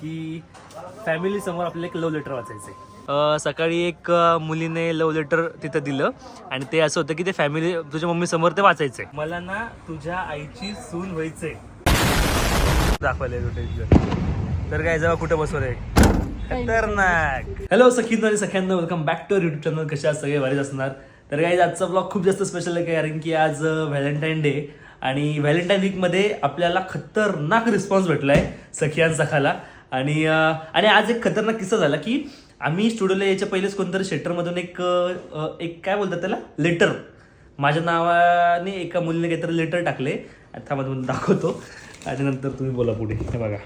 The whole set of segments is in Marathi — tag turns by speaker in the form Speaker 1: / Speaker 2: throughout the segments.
Speaker 1: की फॅमिली समोर आपल्याला एक लव्ह लेटर वाचायचं आहे सकाळी एक मुलीने लव्ह लेटर तिथं दिलं आणि ते असं होतं की ते फॅमिली तुझ्या मम्मी समोर ते वाचायचंय. मला ना तुझ्या आईची सून व्हायचंय. दाखवायला. तर काय जेव्हा कुठं बसवलंय? खतरनाक. हॅलो सखीन आणि सख्यांना welcome back to YouTube channel कशा? सगळे भारीच असणार. तर काही आजचा ब्लॉग खूप जास्त स्पेशल आहे कारण की आज व्हॅलेंटाईन डे आणि व्हॅलेंटाईन वीकमध्ये आपल्याला खतरनाक रिस्पॉन्स भेटलाय सखियान सखाला आणि अं, आणि आणि आज एक खतरनाक किस्सा झाला की आम्ही स्टुडिओला यायच्या पहिलेच कोणतरी शेटरमधून एक एक काय बोलतात त्याला? लेटर. माझ्या नावाने एका मुलीने काहीतरी लेटर टाकले. आता मध्ये दाखवतो. आणि नंतर तुम्ही बोला पुढे. हे बघा.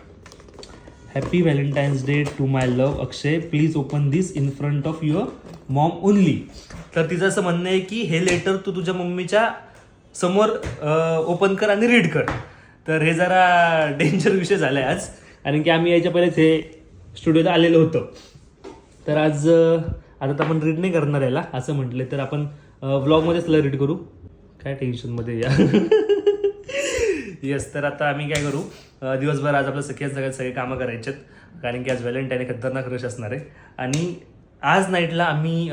Speaker 1: Happy Valentine's Day to my love Akshay. Please open this in front of your mom only तर तिचं असं म्हणणं आहे की हे लेटर तू तुझ्या मम्मीच्या समोर ओपन कर आणि रीड कर. तर हे जरा डेंजर विषय झाला आहे आज. कारण की आम्ही यायच्या पहिलेच हे स्टुडिओला आलेलो होतो. तर आज आता तर आपण रीड नाही करणार याला असं म्हटलं तर आपण व्लॉगमध्येच त्याला रीड करू. काय टेन्शनमध्ये या? येस तर आता आम्ही काय करू? दिवसभर आज आपल्या सगळ्या सगळ्यात सगळे कामं करायचे कारण की आज व्हॅलेंटाईन आहे खतरनाक रश असणार आहे. आणि आज नाईटला आम्ही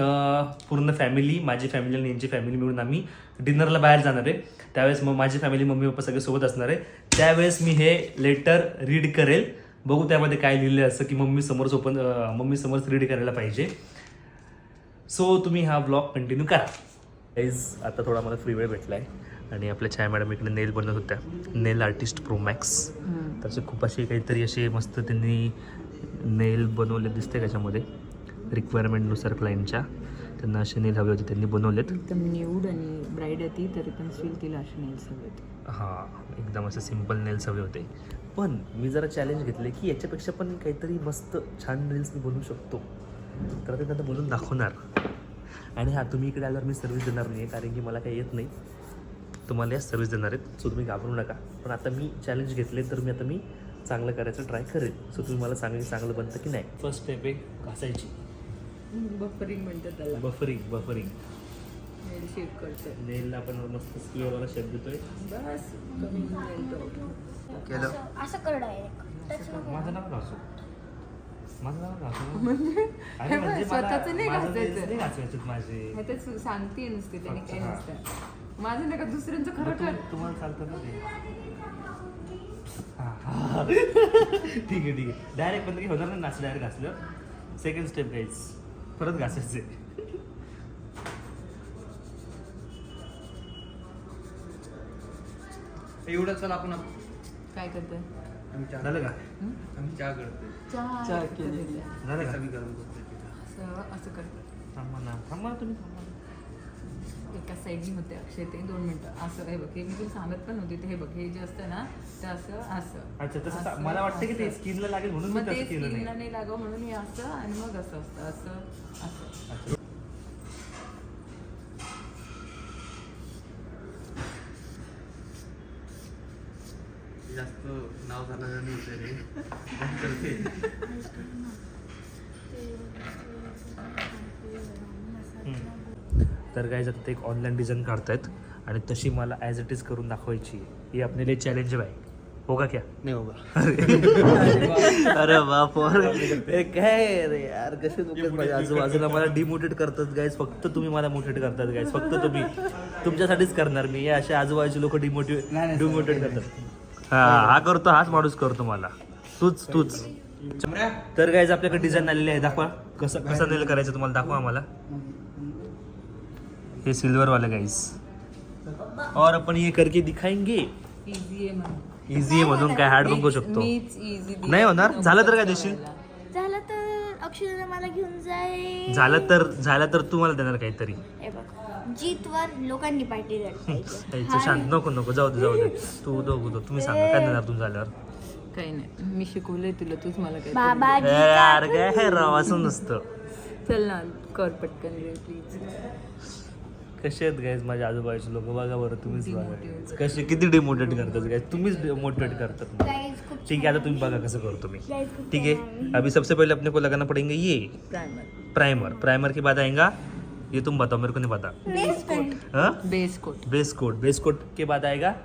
Speaker 1: पूर्ण फॅमिली माझी फॅमिली आणि यांची फॅमिली मिळून आम्ही डिनरला बाहेर जाणार आहे. त्यावेळेस मग माझी फॅमिली मम्मी पप्पा सगळे सोबत असणार आहे. त्यावेळेस मी हे लेटर रीड करेल. बघू त्यामध्ये काय लिहिलं असं की मम्मी समोरच ओपन मम्मी समोरच रीड करायला पाहिजे. सो तुम्ही हा ब्लॉग कंटिन्यू करा. गाईज आता थोडा मला फ्री वेळ भेटला आहे आणि आपल्या छाया मॅडम इकडे नेल बनवत होत्या. नेल आर्टिस्ट प्रो मॅक्स त्याचे खूप असे काहीतरी असे मस्त त्यांनी नेल बनवले दिसते त्याच्यामध्ये. रिक्वायरमेंटनुसार क्लायंटच्या त्यांना असे नेल हवे होते त्यांनी बनवलेत.
Speaker 2: एकदम न्यूड आणि ब्राईड आहे ती तरी पण स्टील तिला असे नेल्स हवे होते.
Speaker 1: हां एकदम असे सिंपल नेल्स हवे होते. पण मी जरा चॅलेंज घेतले की याच्यापेक्षा पण काहीतरी मस्त छान रील्स मी बनवू शकतो. तर ते त्यांना बोलून दाखवणार. आणि हा तुम्ही इकडे आल्यावर मी सर्व्हिस देणार नाही कारण की मला काही येत नाही. तुम्हाला या सर्व्हिस देणार आहेत सो तुम्ही घाबरू नका. पण आता मी चॅलेंज घेतले तर मी आता मी चांगलं करायचं ट्राय करेन सो तुम्ही मला सांगा की चांगलं बनतं की नाही. फर्स्ट स्टेप आहे घासायची.
Speaker 2: बफरिंग म्हणतात त्याला.
Speaker 1: Buffering buffering.
Speaker 2: नेल शेप करते
Speaker 1: नेलला आपण मस्त स्क्वेअरवाला शेप देतोय.
Speaker 2: बस कमी nail तो.
Speaker 1: केलं.
Speaker 3: असं कर. डायरेक्ट
Speaker 1: माझं नाव घासू माझं नाव घासू
Speaker 2: म्हणजे
Speaker 1: म्हणजे
Speaker 2: स्वतःचं नाही
Speaker 1: माझं
Speaker 2: घासायचं.
Speaker 1: nails नाही घासायचे माझे.
Speaker 2: हे तर सांगते नुसते त्याने काही. नसतं. माझं नाही का दुसऱ्यांचं खरं कर
Speaker 1: तुम- तुम्हाला चालतं ना ते. ठीक आहे ठीक आहे. डायरेक्ट पण काही होणार नाही नाच डायरेक्ट घासलं. सेकंड स्टेप गाईज परत घासायचे
Speaker 4: एवढं चल आपण
Speaker 2: काय करते?
Speaker 4: आम्ही चहा
Speaker 1: झालं का?
Speaker 4: आम्ही चहा करतोय.
Speaker 2: चहा केलेली.
Speaker 1: झालं का?
Speaker 4: सगळी गरम करतोय
Speaker 2: असं असं करते.
Speaker 1: थांबा ना थांबा ना तुम्ही थांबा ना.
Speaker 2: एका साईडनी होते अक्षय ते दोन मिनिटं. असं हे बघ हे मी तुला सांगत पण नव्हते. ते हे बघ हे जे असतं ना ते असं असं.
Speaker 1: अच्छा तसं
Speaker 2: असं,
Speaker 1: मला वाटतं की ते
Speaker 2: असं.
Speaker 1: स्किनला लागेल म्हणून मी
Speaker 2: मग ते
Speaker 1: तसं केलं
Speaker 2: स्किनला
Speaker 1: नाही.
Speaker 2: नाही लागावं म्हणून हे असं आणि मग असं असतं असं असं.
Speaker 1: अच्छा.
Speaker 4: जास्त नाव झालं नाही रे.
Speaker 1: तर काय आता ते एक ऑनलाईन डिझाईन काढतायत आणि तशी मला ॲज इट इज करून दाखवायची. ही आपले चॅलेंज आहे हो का क्या?
Speaker 4: नाही होगा
Speaker 1: अरे. बाप रे. काय रे यार कसे लोक माझ्या आजूबाजूला मला डिमोटिवेट करतात गाईज फक्त तुम्ही मला मोटिवेट करतात गाईज फक्त तुम्ही. तुमच्यासाठीच करणार मी. हे असे आजूबाजूचे लोक
Speaker 4: नाही,
Speaker 1: डिमोटिवेट
Speaker 4: नाही,
Speaker 1: डिमोटिवेट करतात. हा हा करतो हाच माणूस करतो मला. तूच तूच. तर गाईज आपल्याकडे डिझाईन आलेली आहे दाखवा. कसं कसं नेल करायचं तुम्हाला दाखवा आम्हाला. हे सिल्वर वाला गाईज और आपण ये करके दिखाएंगे.
Speaker 2: इझी आहे म्हणून
Speaker 1: इझी आहे म्हणून काय हार्ड बघू शकतो नाही होणार? झालं तर काय देशील?
Speaker 3: झालं तर अक्षरला मला घेऊन जाय.
Speaker 1: झालं तर झालं तर तुम्हाला देणार काहीतरी.
Speaker 3: हे बघ. जीतवर लोकांनी पार्टी
Speaker 1: शांत नको नको जाऊ दे जाऊ दे. तू दोघू दो तुम्ही सांगा काय देणार तुम्ही झाल्यावर?
Speaker 2: काही नाही. मी शिकवलंय तुला तूच मला काय
Speaker 3: बाबा
Speaker 1: यार काय हे राव असं नसतं.
Speaker 2: चल ना कर पटकन रे प्लीज
Speaker 1: कसे आहेत गाईज माझ्या आजूबाजूचे लोक? बघा बरं तुम्हीच बघा. कसे किती डिमोटिवेट करतात गाईज तुम्हीच मोटिवेट करतात. ठीक है आता तुम्ही बघा कसं करतो मी. ठीक है अभी सबसे पहले अपने को लगाना पड़ेंगे ये.
Speaker 2: प्रायमर
Speaker 1: प्राइमर प्राइमर के बाद आएगा ये तुम बताओ मेरे को नहीं पता। हाँ?
Speaker 2: Base coat
Speaker 1: base coat base coat के बाद आएगा?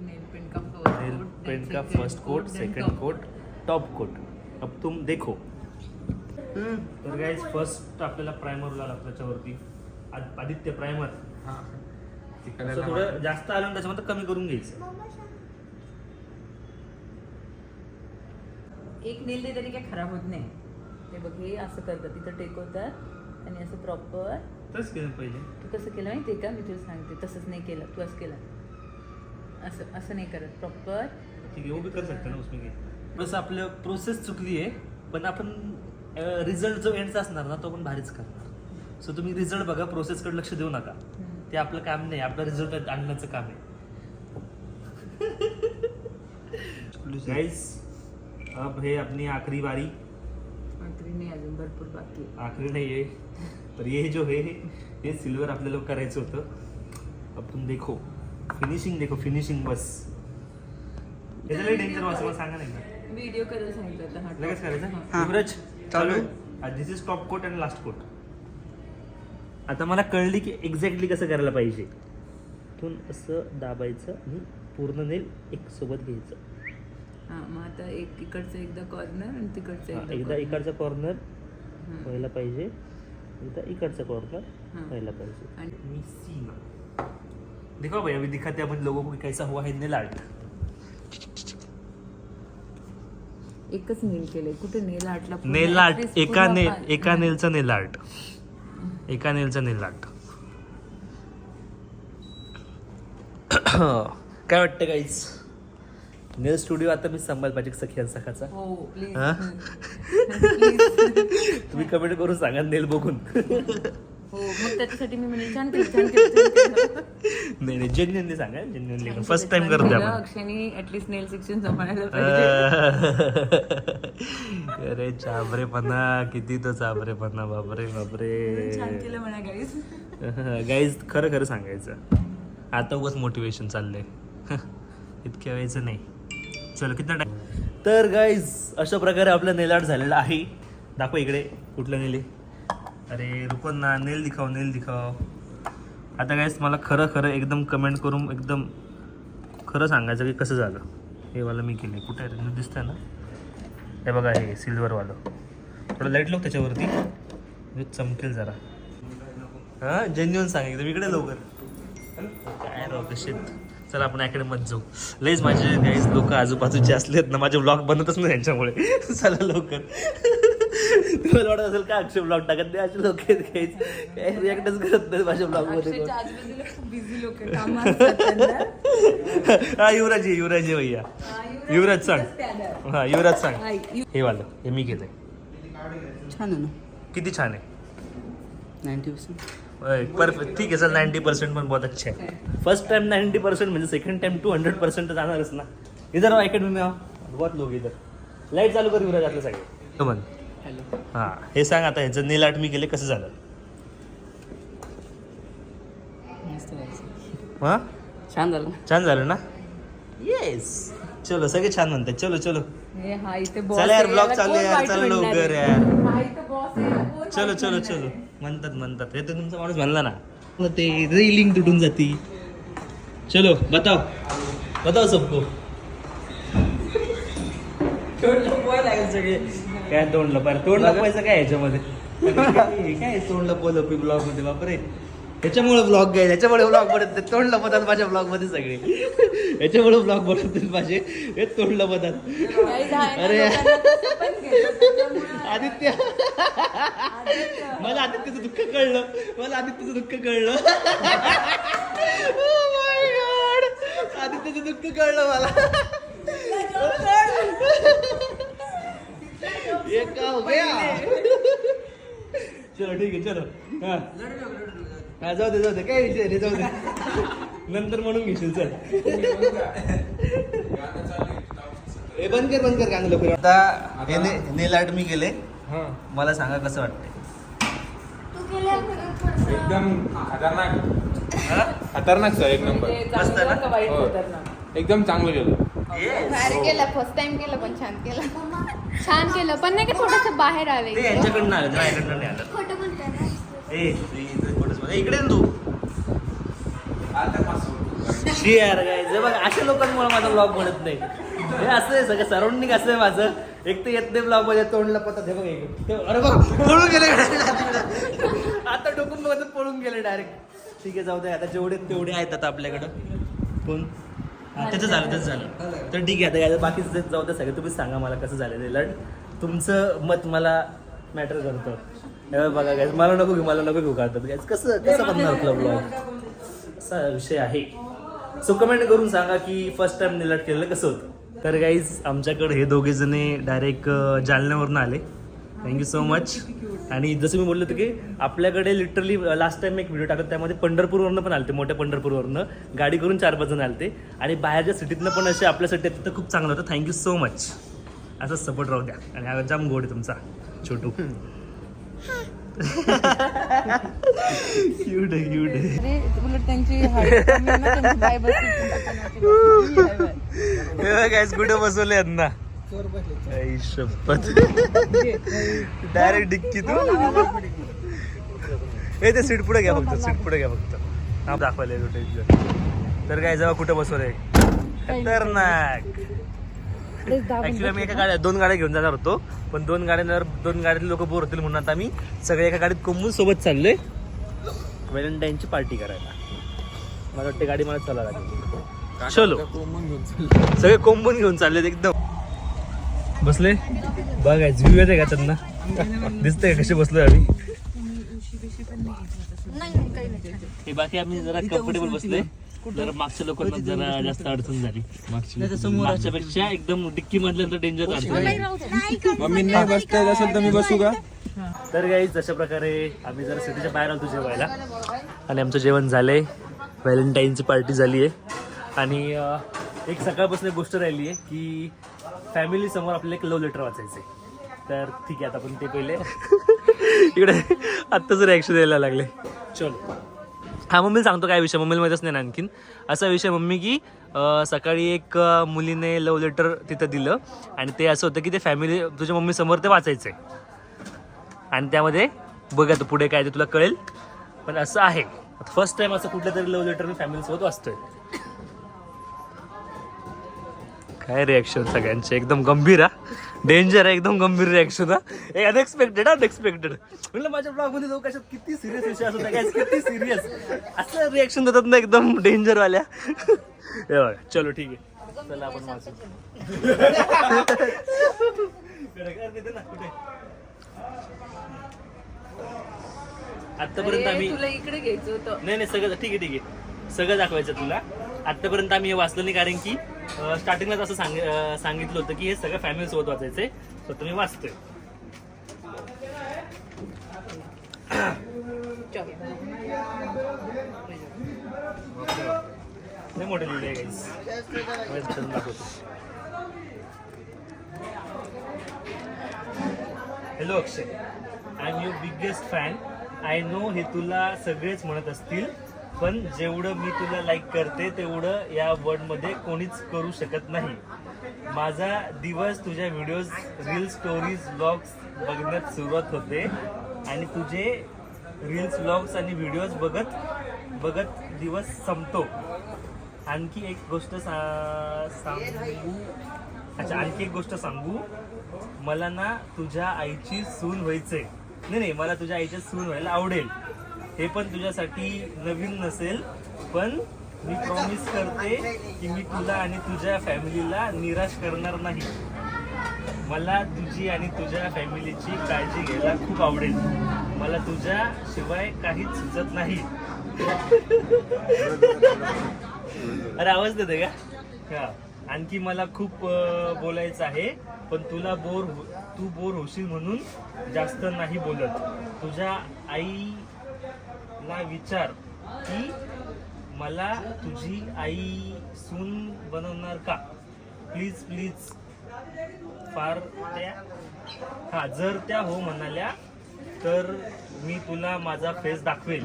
Speaker 2: नेल पेंट का फर्स्ट
Speaker 1: नेल पेंट का first coat second coat top coat अब तुम देखो। तर गाईज फर्स्ट आपल्याला प्रायमर लागला त्याच्यावरती. आद- आदित्य प्रायमर
Speaker 4: हा.
Speaker 1: असं थोडं जास्त आलं त्याच्यामध्ये कमी करून घ्यायचं.
Speaker 2: एक नेल तरी काय खराब होत नाही. ते बघ हे असं करतात तिथं टेकवतात आणि असं प्रॉपर
Speaker 1: तसं केलं पाहिजे.
Speaker 2: तू कसं केलं माहिती आहे का? मी तुला सांगते. तसंच नाही केलं. तू असं केलं. असं असं नाही करत. प्रॉपर
Speaker 1: ठीक आहे वो भी कर सकते ना उसमें बस आपलं प्रोसेस चुकली आहे पण आपण रिझल्ट जो एंडचा असणार ना तो पण भारीच करणार. सो तुम्ही रिझल्ट बघा प्रोसेसकडे लक्ष देऊ नका. ते आपलं काम नाही आपलं रिझल्ट आणण्याचं काम आहे. गाइस अब है अपनी आखिरी बारी.
Speaker 2: मैत्री नाही अजून भरपूर बाकी आहे.
Speaker 1: आखिरी नहीं है पर ये जो है ये सिल्वर आपल्याला करायचं होतं. अब तुम देखो फिनिशिंग देखो फिनिशिंग बस. याचं लई डेंजर मला सांगा नाही का?
Speaker 2: व्हिडिओ करायला सांगितलं होतं हा.
Speaker 1: लगेच करायचं?
Speaker 2: हा.
Speaker 1: युवराज
Speaker 4: चालू.
Speaker 1: This is top coat and last coat आता मला कळली की एक्झॅक्टली कसं करायला पाहिजे. इथून असं दाबायचं आणि पूर्ण नेल एक सोबत घ्यायचं.
Speaker 2: हा मग आता एक इकडचं एकदा कॉर्नर आणि तिकडचं
Speaker 1: हा,
Speaker 2: एकदा
Speaker 1: एकदा
Speaker 2: corner.
Speaker 1: इकडचा कॉर्नर. व्हायला पाहिजे. एकदा इकडचा कॉर्नर. व्हायला पाहिजे
Speaker 2: आणि-
Speaker 1: मी सीना देखो भाई अभी दिखाते हैं अपन लोगों को कि कैसा हुआ है नेल आर्ट
Speaker 2: एकच नेल केलंय. कुठे नेल आर्टला
Speaker 1: नेल आर्ट एका नेल एका नेलचा नेल आर्ट एका नेलचा नेल आर्ट काय वाटतं काहीच नेल स्टुडिओ आता मी सांभाळ पाहिजे सखी आणि सखाचा.
Speaker 2: हो प्लीज
Speaker 1: हा? तुम्ही कमेंट करून सांगा नेल बघून.
Speaker 2: हो मग त्याच्यासाठी मी म्हणजे छान केलं छान केलं, छान केलं.
Speaker 1: नाही नाही जेन्युअनली सांगा जेन्युअनली फर्स्ट टाइम करतोय आपण.
Speaker 2: अक्षयनी ऍटलीस्ट नेल सेक्शन सांभाळायला पाहिजे.
Speaker 1: अरे चाबरेपणा किती तो चाबरेपणा बापरे बापरे.
Speaker 2: छान केलं म्हणा गाईज
Speaker 1: गाईज खरं खरं सांगायचं. आता उगाच मोटिवेशन चाललंय. इतक्या वेळेचं नाही. चलो किती टाइम तर गाईज अशा प्रकारे आपलं नेल आर्ट झालेलं आहे. दाखव इकडे कुठलं नेले अरे रुको ना नेल दिखाव नेल दिखाव. आता गाईज मला खरं खरं एकदम कमेंट करून एकदम खरं सांगायचं की कसं झालं. हे वाला मी केलं कुठे आहे रे? दिसतंय ना? हे बघा हे सिल्वरवालं थोडं लाइट लोक त्याच्यावरती. म्हणजे चमकेल जरा. हा जेन्युअन सांग एकदम इकडे लवकर. काय राव कसे चला आपण अकॅडमीत जाऊ. लईच माझे काही लोक आजूबाजूचे असलेत ना माझे ब्लॉग बनतच नाही त्यांच्यामुळे चला लवकर. तुम्हाला वाटत असेल का अक्षय ब्लॉग टाकत नाही? असे लोक आहेत काहीच काही रिॲक्टच करत नाही माझ्या
Speaker 2: ब्लॉगमध्ये बिझी लोक.
Speaker 1: हा युवराज आहे, युवराज आहे भैया. युवराज सांग.
Speaker 2: आहे.
Speaker 1: हा युवराज सांग.
Speaker 2: हा,
Speaker 1: हे वालं हे मी केलंय
Speaker 5: छान आहे ना.
Speaker 1: किती छान आहे?
Speaker 5: नाईन्टी पर्सेंट
Speaker 1: परफेक्ट ठीक आहे सर नाईन्टी पर्सेंट पण बहुत अच्छा है फर्स्ट टाइम नाईन्टी पर्सेंट म्हणजे second time two hundred percent जाणारच ना. इधर आओ अकॅडमी में आओ. बहुत लोग इधर. लाइट चालू कर युवराज आपलं सगळे म्हण.
Speaker 5: हॅलो
Speaker 1: हां हे सांग आता ह्याचं नील आर्ट मी केले कसं झालं? हां?
Speaker 5: छान झालं
Speaker 1: छान झालं ना? येस चलो सगळे छान म्हणतात. चलो चलो. चला यार
Speaker 2: आहे,
Speaker 1: ब्लॉग चालू आहे यार चला लवकर
Speaker 2: आहे?
Speaker 1: यार.
Speaker 2: आहे,
Speaker 1: चलो चलो चलो.
Speaker 2: आहे?
Speaker 1: म्हणतात म्हणतात. हे तर तुमचा माणूस म्हणला ना. मग ते रेलिंग तुटून जाती. चलो बताओ. बताओ सबको. तोंड लपवायला लागेल सगळे. काय तोंड लपायला तोंड लपवायचं काय ह्याच्यामध्ये हे काय तोंड लपव लपी ब्लॉगमध्ये बापरे. ह्याच्यामुळे ब्लॉग काय ह्याच्यामुळे ब्लॉग बनत नाही. तोंड लपवतात माझ्या ब्लॉगमध्ये सगळे. ह्याच्यामुळे ब्लॉग बनत माझे. हे तोंड
Speaker 2: ना,
Speaker 1: अरे. आदित्य.
Speaker 2: आदित्य.
Speaker 1: मला आदित्यचं दुःख कळलं. मला आदित्यचं दुःख कळलं. Oh. आदित्यचं दुःख कळलं मला. ये क्या हो गया चलो ठीक आहे चलो. हा. हा जाऊ दे जाऊ दे काय विषय रे जाऊ दे. नंतर म्हणून घेशील चल. हे बंद कर बंद कर गाणं लवकर. आता हे ने नेल आर्ट मी गेले मला सांगा कसं वाटतंय.
Speaker 3: तू केलं
Speaker 6: एकदम खतरनाक.
Speaker 1: हा?
Speaker 6: खतरनाक सर एक नंबर
Speaker 2: म्हणजे
Speaker 1: मस्त
Speaker 2: चांगलं
Speaker 1: ना?
Speaker 2: का वाईट
Speaker 6: हो. एकदम चांगलं केलं.
Speaker 3: भारी केलं फर्स्ट टाइम केलं पण छान केलं. छान केलं पण नाही का थोडंसं बाहेर आले
Speaker 1: ते यांच्याकडनं आलं माझ्याकडनं नाही आलं.
Speaker 3: खोटं म्हणतात
Speaker 1: ए इकडे ना तू. शी यार काय जे बघ अशा लोकांमुळे माझा ब्लॉग बनत नाही. हे असं आहे सगळं सराउंडिंग असं आहे माझं. एक तर येत नाही ब्लॉगमध्ये तोंडला पता हे बघ एक. अरे बघ पळून गेले आता डोकून बघत पळून गेले डायरेक्ट ठीक आहे जाऊ दे आता जेवढे तेवढे आहेत आता आपल्याकडं. कोण? त्याचं झालं त्याचं झालं. तर ठीक आहे आता बाकीचं जाऊ दे सगळं तुम्हीच सांगा मला कसं झालं ते लढ तुमचं मत मला मॅटर करतं. बघ guys, मला नको घेऊ मला नको घेऊ काढतात. Guys. कसं कसं बनणार आपला ब्लॉग असा विषय आहे. सो कमेंट करून सांगा की फर्स्ट टाइम निलाट केलेलं कसं होतं? तर गाईज आमच्याकडे हे दोघे जणे डायरेक्ट जालन्यावरनं आले. थँक्यू सो मच आणि जसं मी बोललो होतं की आपल्याकडे लिटरली लास्ट टाइम एक व्हिडिओ टाकत त्यामध्ये पंढरपूरवरनं पण आलते मोठ्या पंढरपूरवरनं. गाडी करून चार पाच जण आलते. आणि बाहेरच्या सिटीतनं पण असे आपल्यासाठी येतात तर खूप चांगलं होतं. थँक्यू सो मच असंच सपोर्ट राहू द्या. आणि हा जाम गोड आहे तुमचा छोटू. क्यूट आहे क्यूट आहे.
Speaker 2: अरे उलट त्यांची height कमी आहे ना, त्यांची
Speaker 1: कुठं बसवले यांना आई शपथ. डायरेक्ट डिक्की तू. हे ते सीट पुढे घ्या फक्त सीट पुढे घ्या फक्त. दाखवायला तर काय जेव्हा कुठं बसवलंय? खतरनाक. ऍक्च्युली आम्ही एका गाड्या दोन गाड्या घेऊन जाणार होतो. पण दोन गाड्यांवर दोन गाड्यातले लोक बोर होतील म्हणून आता आम्ही सगळे एका गाडीत कोंबून सोबत चाललोय. व्हॅलेंटाईनची पार्टी करायला. मला वाटते गाडी मला चला लागेल. चलो. सगळे कोंबून घेऊन चाललेत एकदम. बसले? बघायचं व्ह्यू येते का त्यांना? दिसतंय का कसे बसलोय आम्ही. हे बाकी आम्ही जरा कम्फर्टेबल बसलोय. जरा मागच्या लोकांना जरा जास्त अडचण झाली. मागची मागच्यापेक्षा एकदम डिक्की मधल्या डेंजर अडचण
Speaker 6: मम्मी नाही बसता येत असेल तर मी बसू का?
Speaker 1: तर गाईज अशा प्रकारे आम्ही जरा सिटीच्या बाहेर आलो जेवायला. आणि आमचं जेवण झालंय. व्हॅलेंटाईनची पार्टी झाली आहे आणि अं, एक सकाळपासून एक गोष्ट राहिली आहे की फॅमिली समोर आपल्याला एक लव्ह लेटर वाचायचं आहे तर ठीक आहे आता आपण ते पहिले. इकडे आत्ताच रिॲक्शन द्यायला लागले. चल. हा मम्मीला सांगतो काय विषय मम्मीला माहीतच नाही आणखीन. असा विषय मम्मी की सकाळी एक मुलीने लव लेटर तिथं दिलं आणि ते असं होतं की ते फॅमिली तुझ्या मम्मी समोर ते वाचायचं आहे आणि त्यामध्ये बघा तू पुढे काय ते तुला कळेल. पण असं आहे. फर्स्ट टाइम असं कुठल्या तरी लव लेटर मी फॅमिलीसोबत वाचतोय. काय रिॲक्शन सगळ्यांचे? एकदम गंभीर हा? डेंजर आहे एकदम गंभीर रिॲक्शन हा? एक अनएक्सपेक्टेड अनएक्सपेक्टेड म्हणलं माझ्या ब्लॉगमध्ये लोक कशात किती सिरियस विषय असतो काय किती सिरियस असं रिॲक्शन देतात ना एकदम डेंजर वाल्या हे बघा चलो ठीक आहे. चला आपण? आतापर्यंत आम्ही
Speaker 2: इकडे घ्यायचं होतं.
Speaker 1: नाही नाही सगळं ठीक आहे ठीक आहे. सगळं दाखवायचं तुला. आतापर्यंत आम्ही हे वाचलं नाही कारण की स्टार्टिंगलाच असं सांग सांगितलं होतं की हे सगळं फॅमिली सोबत वाचायचंय. तर तुम्ही वाचतोय. नाही मोठे लिहिले दाखवतो hello Akshay I am your biggest fan I know हे तुला सगळेच म्हणत असतील. पण जेवढं मी तुला लाईक करते तेवढं या वर्डमध्ये कोणीच करू शकत नाही. माझा दिवस तुझ्या व्हिडिओज रील स्टोरीज ब्लॉग्स बघण्यात सुरुवात होते. आणि तुझे रील्स ब्लॉग्स आणि व्हिडिओज बघत बघत दिवस संपतो. आणखी एक गोष्ट सा- सांगू? अच्छा आणखी एक गोष्ट सांगू? मला ना तुझ्या आईची सून व्हायचंय. नाही नाही मला तुझ्या आईची सून व्हायला आवडेल. हे पण तुझ्यासाठी नवीन नसेल पण मी प्रॉमिस करते की मी तुला आणि तुझ्या फॅमिलीला निराश करणार नाही. मला तुझी आणि तुझ्या फॅमिलीची काळजी घ्यायला खूप आवडेल. मला तुझ्या शिवाय काहीच सुचत नाही. अरे आवाज देते का? हा. आणखी मला खूप बोलायचं आहे पण तुला बोर हो- तू बोर होशील म्हणून जास्त नाही बोलत. तुझ्या आई ना विचार की मला तुझी आई सून बनवणार का? प्लीज प्लीज फार त्या हा जर त्या हो म्हणाल्या तर मी तुला माझा फेस दाखवेल.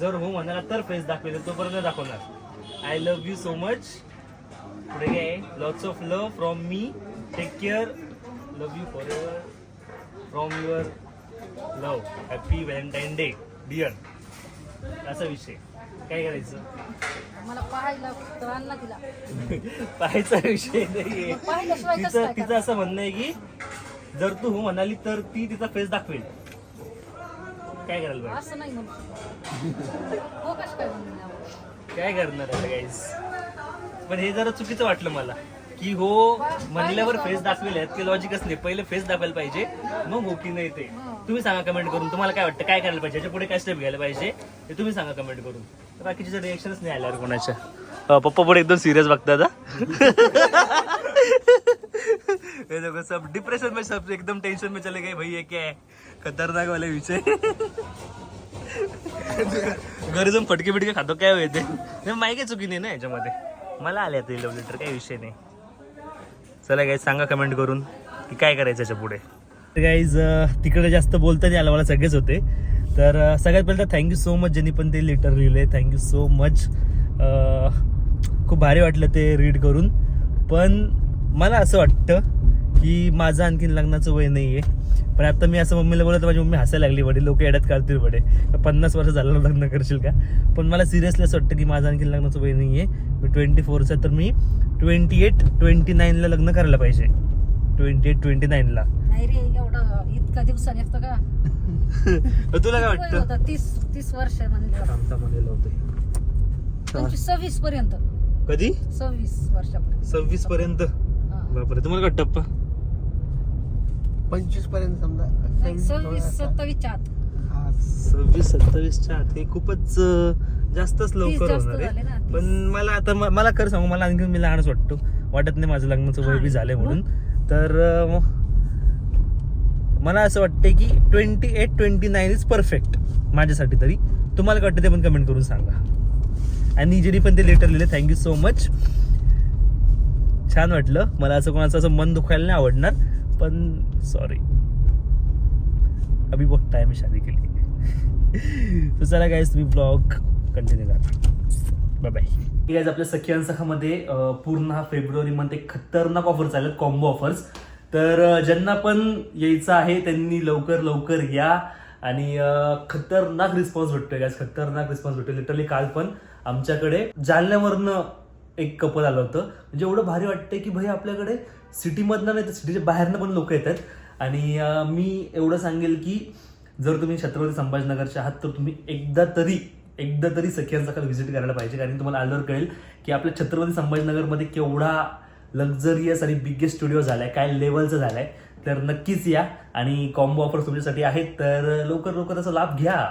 Speaker 1: जर हो म्हणाला तर फेस दाखवेल. तोपर्यंत दाखवणार. I love you so much पुढे काय lots of love from me take care love you forever from your love happy Valentine Day dear असा विषय. काय करायचं?
Speaker 7: मला पाहायला तर आणला तिला.
Speaker 1: पाहायचा विषय नाहीये.
Speaker 7: पाहिल्याशिवाय कसं
Speaker 1: तिचं
Speaker 7: काय
Speaker 1: तिचं असं म्हणणं आहे की जर तू हो म्हणाली तर ती तिचा फेस दाखवेल. काय करायला पाहिजे?
Speaker 7: असं नाही म्हणतो हो कसं काय म्हणून
Speaker 1: काय करणार आहे गाईस पण हे जरा चुकीचं वाटलं मला. की हो म्हणल्यावर फेस दाखवेल यात काही लॉजिकच नाही. पहिले फेस दाखवायला पाहिजे. मग हो की नाही ते. तुम्ही सांगा कमेंट करून. तुम्हाला काय वाटतं काय करायला पाहिजे? याच्यापुढे काय स्टेप घ्यायला पाहिजे ते तुम्ही सांगा कमेंट करून. तर बाकीचे रिएक्शनच नाही आल्यावर कोणाच्या पप्पा पण एकदम सिरियस बघतात हे? देखो सब डिप्रेशन में सब एकदम टेंशन में चले गए. भाई ये क्या है? खतरनाक वाले विषय. घरी जाऊन फटके बिटके खातो काय होते नाही माही काही चुकी नाही ना याच्यामध्ये. मला आले ते लव्ह लेटर काही विषय नाही. चला काय सांगा कमेंट करून की काय करायचं याच्यापुढे. गाईज तिकडे जास्त बोलता नाही आलं मला सगळेच होते. तर सगळ्यात पहिलं तर थँक्यू सो मच ज्यांनी पण ते लेटर लिहिले. थँक्यू सो मच खूप भारी वाटलं ते रीड करून. पण मला असं वाटतं की माझं आणखीन लग्नाचं वय नाही आहे पण आता मी असं मम्मीला बोलत माझी मम्मी हसायला लागली वडे लोक येड्यात काढतील वडे. पन्नास वर्ष झालं लग्न करशील का? पण मला सिरियसली असं वाटतं की माझं आणखीन लग्नाचं वय नाही आहे मी ट्वेंटी फोरचं तर मी ट्वेंटी एट ट्वेंटी नाईनला लग्न करायला पाहिजे. ट्वेंटी एट ट्वेंटी नाईनला
Speaker 7: नाही रे एवढं इतका दिवसाने असतं का?
Speaker 1: तुला काय
Speaker 7: वय
Speaker 1: वाटतं?
Speaker 7: होतं? तीस तीस वर्ष म्हणजे
Speaker 1: आमचा
Speaker 7: पंचवीस सव्वीस पर्यंत.
Speaker 1: कधी?
Speaker 7: सव्वीस वर्षापर्यंत
Speaker 1: सव्वीस पर्यंत?
Speaker 7: हा.
Speaker 1: बापरे तुम्हाला काय टप्पा
Speaker 8: पंचवीसपर्यंत समजा.
Speaker 7: नाही, सव्वीस सत्तावीसच्या आत.
Speaker 1: सव्वीस सत्तावीसच्या आत हे खूपच अं, जास्तच लवकर
Speaker 7: जास्त
Speaker 1: होणार
Speaker 7: झाले ना, तीस.
Speaker 1: पण मला आता म- मला खरं सांगू मला आणखी मी लहानच वाटतो. वाटत नाही माझं लग्नाचं वय बी झालंय म्हणून. तर अं, मला असं वाटतं की twenty eight twenty nine is perfect माझ्यासाठी तरी. तुम्हाला काय वाटतं ते पण कमेंट करून सांगा. आणि ज्यांनी पण ते लेटर लिहिले. थँक्यू सो मच छान वाटलं. मला असं कोणाचं असं मन दुखायला नाही आवडणार. पण सॉरी अभी आहे मी शादी केली. तर चला गाइस तुम्ही ब्लॉग कंटिन्यू करा बाय बाय आपल्या सखियान सखामध्ये पूर्ण हा फेब्रुवारी मध्ये खतरनाक ऑफर चालत कॉम्बो ऑफर्स तर ज्यांना पण यायचं आहे त्यांनी लवकर लवकर या. आणि खतरनाक रिस्पॉन्स भेटतोय गॅस खतरनाक रिस्पॉन्स भेटतोय. लिटरली काल पण आमच्याकडे जालन्यावरनं एक कपल आलं होतं. म्हणजे एवढं भारी वाटतंय की भाई आपल्याकडे सिटीमधनं नाही तर सिटीच्या बाहेरनं पण लोक येतात. आणि मी एवढं सांगेल की जर तुम्ही छत्रपती संभाजीनगरचे आहात तर तुम्ही एकदा तरी एकदा तरी सखियांचा काल व्हिजिट करायला पाहिजे. कारण तुम्हाला आल्यावर कळेल की आपल्या छत्रपती संभाजीनगरमध्ये केवढा लक्झरियस आणि बिगेस्ट स्टुडिओ झालाय काय लेवलचं झालं आहे तर नक्कीच या आणि कॉम्बो ऑफर तुमच्यासाठी आहेत तर लवकर लवकर त्याचा लाभ घ्या.